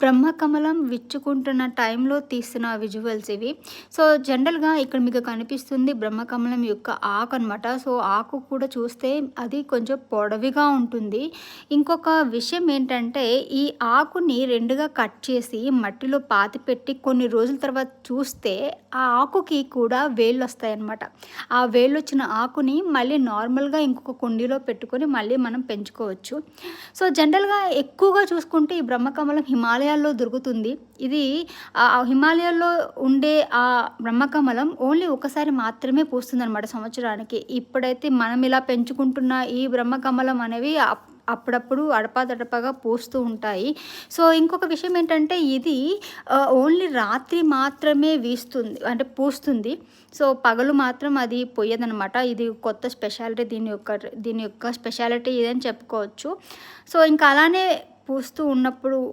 బ్రహ్మకమలం విచ్చుకుంటున్న టైంలో తీసిన విజువల్స్ ఇవి. సో జనరల్గా ఇక్కడ మీకు కనిపిస్తుంది బ్రహ్మకమలం యొక్క ఆకు అనమాట సో ఆకు కూడా చూస్తే అది కొంచెం పొడవిగా ఉంటుంది. ఇంకొక విషయం ఏంటంటే ఈ ఆకుని రెండుగా కట్ చేసి మట్టిలో పాతి పెట్టి కొన్ని రోజుల తర్వాత చూస్తే ఆ ఆకుకి కూడా వేళ్ళు వస్తాయి అన్నమాట. ఆ వేళ్ళు వచ్చిన ఆకుని మళ్ళీ నార్మల్గా ఇంకొక కుండీలో పెట్టుకొని మళ్ళీ మనం పెంచుకోవచ్చు. సో జనరల్గా ఎక్కువగా చూసుకుంటే ఈ బ్రహ్మకమలం హిమాలయాల్లో దొరుకుతుంది. ఇది ఆ హిమాలయాల్లో ఉండే ఆ బ్రహ్మకమలం ఓన్లీ ఒకసారి మాత్రమే పూస్తుంది అనమాట సంవత్సరానికి. ఇప్పుడైతే మనం ఇలా పెంచుకుంటున్న ఈ బ్రహ్మకమలం అనేవి అప్- అప్పుడప్పుడు అడపాదడపగా పూస్తూ ఉంటాయి. సో ఇంకొక విషయం ఏంటంటే ఇది ఓన్లీ రాత్రి మాత్రమే వీస్తుంది అంటే పూస్తుంది. సో పగలు మాత్రం అది పోయేదనమాట ఇది కొత్త స్పెషాలిటీ దీని యొక్క దీని యొక్క స్పెషాలిటీ ఇదని చెప్పుకోవచ్చు. సో ఇంకా అలానే పూస్తూ ఉన్నప్పుడు